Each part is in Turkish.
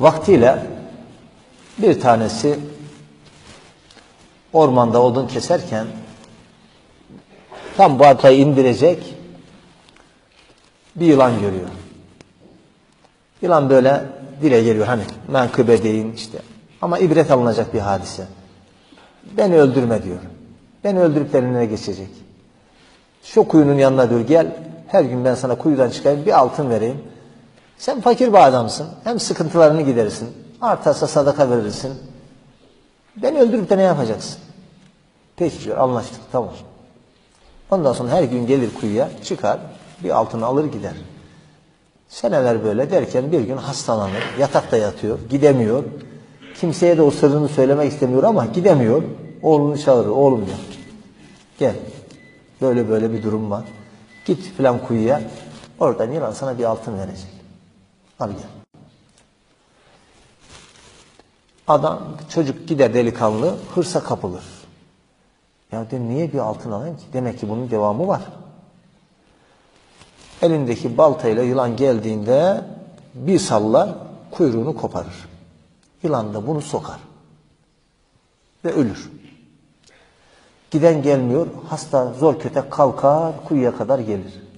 Vaktiyle bir tanesi ormanda odun keserken tam baltayı indirecek bir yılan görüyor. Yılan böyle dile geliyor hani menkıbe deyin işte. Ama ibret alınacak bir hadise. Beni öldürme diyor. Beni öldürüp eline geçecek. Şu kuyunun yanına diyor gel. Her gün ben sana kuyudan çıkayım bir altın vereyim. Sen fakir bir adamsın. Hem sıkıntılarını giderirsin. Artarsa sadaka verirsin. Beni öldürüp de ne yapacaksın? Peki diyor anlaştık tamam. Ondan sonra her gün gelir kuyuya çıkar bir altını alır gider. Seneler böyle derken bir gün hastalanır. Yatakta yatıyor. Gidemiyor. Kimseye de o sırrını söylemek istemiyor ama gidemiyor. Oğlunu çağırır. Oğlum diyor. Gel. Böyle böyle bir durum var. Git filan kuyuya. Oradan yılan sana bir altın verecek. Al gel. Adam, çocuk gider delikanlı, hırsa kapılır. Ya de niye bir altın alayım ki? Demek ki bunun devamı var. Elindeki baltayla yılan geldiğinde bir sallar, kuyruğunu koparır. Yılan da bunu sokar. Ve ölür. Giden gelmiyor, hasta zor kötek kalkar, kuyuya kadar gelir.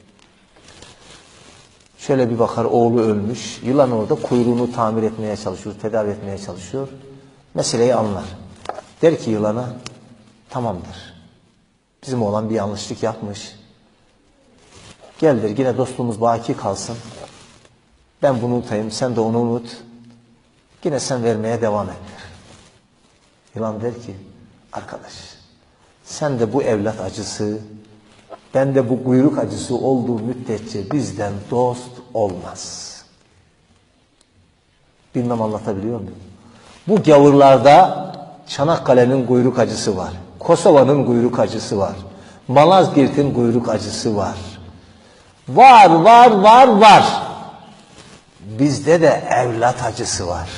Şöyle bir bakar oğlu ölmüş. Yılan orada kuyruğunu tamir etmeye çalışıyor, tedavi etmeye çalışıyor. Meseleyi anlar. Der ki yılana tamamdır. Bizim oğlan bir yanlışlık yapmış. Geldir yine dostluğumuz baki kalsın. Ben bunu unutayım, sen de onu unut. Yine sen vermeye devam et. Yılan der ki arkadaş sen de bu evlat acısı, ben de bu kuyruk acısı olduğu müddetçe bizden dost olmaz. Bilmem anlatabiliyor muyum? Bu gavurlarda Çanakkale'nin kuyruk acısı var. Kosova'nın kuyruk acısı var. Malazgirt'in kuyruk acısı var. Var, var, var, var. Bizde de evlat acısı var.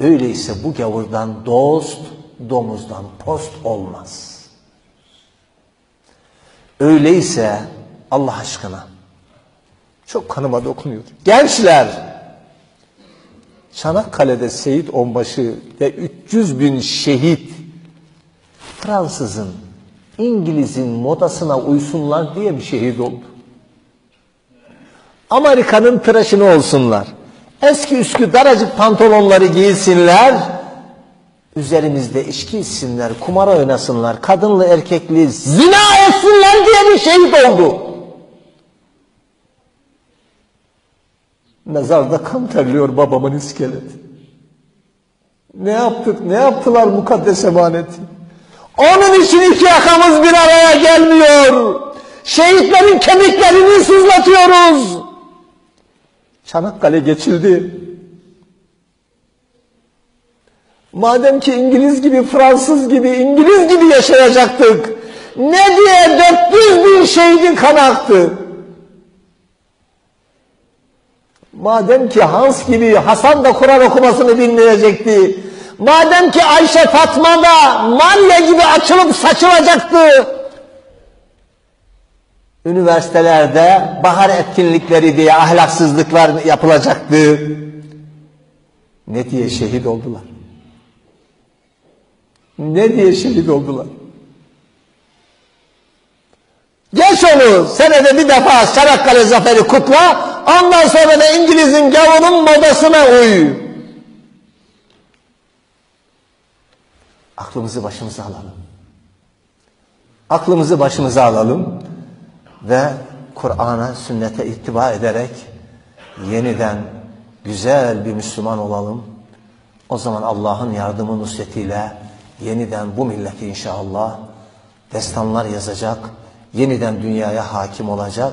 Öyleyse bu gavurdan dost, domuzdan post olmaz. Öyleyse Allah aşkına çok kanıma dokunuyor. Gençler Çanakkale'de Seyit Onbaşı ve 300 bin şehit Fransızın, İngiliz'in modasına uysunlar diye bir şehit oldu. Amerika'nın tıraşını olsunlar. Eski üskü daracık pantolonları giysinler. Üzerimizde içki içsinler, kumara oynasınlar, kadınlı erkekli zina etsinler diye bir şehit oldu. Mezarda kan terliyor babamın iskeleti. Ne yaptık, ne yaptılar mukaddes emaneti? Onun için iki yakamız bir araya gelmiyor. Şehitlerin kemiklerini sızlatıyoruz. Çanakkale geçildi. Madem ki İngiliz gibi, Fransız gibi, İngiliz gibi yaşayacaktık. Ne diye 400 bin şehidin kanı aktı. Madem ki Hans gibi Hasan da Kur'an okumasını dinleyecekti. Madem ki Ayşe Fatma da Maria gibi açılıp saçılacaktı. Üniversitelerde bahar etkinlikleri diye ahlaksızlıklar yapılacaktı. Ne diye şehit oldular? Ne diye şehit oldular? Geç onu senede bir defa Çanakkale zaferi kutla ondan sonra da İngiliz'in gavurun modasına uy. Aklımızı başımıza alalım. Aklımızı başımıza alalım ve Kur'an'a, sünnete ittiba ederek yeniden güzel bir Müslüman olalım. O zaman Allah'ın yardımı nusretiyle yeniden bu milleti inşallah destanlar yazacak, yeniden dünyaya hakim olacak